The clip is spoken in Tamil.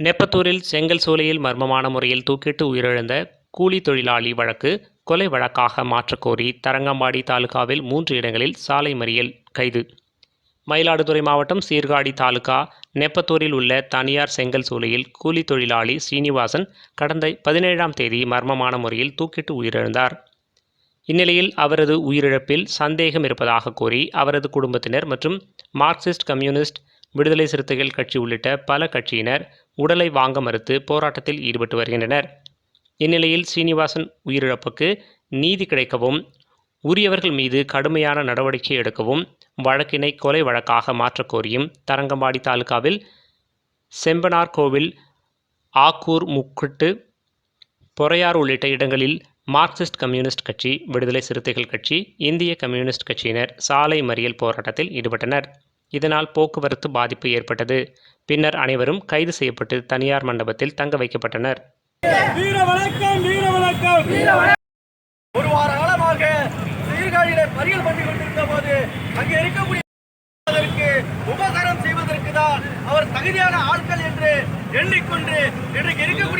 நெப்பத்தூரில் செங்கல் சூளையில் மர்மமான முறையில் தூக்கிட்டு உயிரிழந்த கூலி தொழிலாளி வழக்கு கொலை வழக்காக மாற்றக்கோரி தரங்கம்பாடி தாலுகாவில் மூன்று இடங்களில் சாலை மறியல் கைது. மயிலாடுதுறை மாவட்டம் சீர்காழி தாலுகா நெப்பத்தூரில் உள்ள தனியார் செங்கல் சூளையில் கூலி தொழிலாளி ஸ்ரீனிவாசன் கடந்த பதினேழாம் தேதி மர்மமான முறையில் தூக்கிட்டு உயிரிழந்தார். இந்நிலையில் அவரது உயிரிழப்பில் சந்தேகம் இருப்பதாக கூறி அவரது குடும்பத்தினர் மற்றும் மார்க்சிஸ்ட் கம்யூனிஸ்ட் விடுதலை சிறுத்தைகள் கட்சி உள்ளிட்ட பல கட்சியினர் உடலை வாங்க மறுத்து போராட்டத்தில் ஈடுபட்டு வருகின்றனர். இந்நிலையில் சீனிவாசன் உயிரிழப்புக்கு நீதி கிடைக்கவும் உரியவர்கள் மீது கடுமையான நடவடிக்கை எடுக்கவும் வழக்கினை கொலை வழக்காக மாற்றக்கோரியும் தரங்கம்பாடி தாலுகாவில் செம்பனார் கோவில் ஆக்கூர் முக்குட்டு பொறையார் உள்ளிட்ட இடங்களில் மார்க்சிஸ்ட் கம்யூனிஸ்ட் கட்சி விடுதலை சிறுத்தைகள் கட்சி இந்திய கம்யூனிஸ்ட் கட்சியினர் சாலை மறியல் போராட்டத்தில் ஈடுபட்டனர். இதனால் போக்குவரத்து பாதிப்பு ஏற்பட்டது. பின்னர் அனைவரும் கைது செய்யப்பட்டு தனியார் மண்டபத்தில் தங்க வைக்கப்பட்டனர். ஒரு வார காலமாக சீர்காழியில மறியல் பண்ணி கொண்டிருந்த போது அங்கே இருக்கக்கூடிய உபகாரம் செய்வதற்கு தான் அவர் தகுதியான ஆட்கள் என்று எண்ணிக்கொண்டு இன்றைக்கு இருக்கக்கூடிய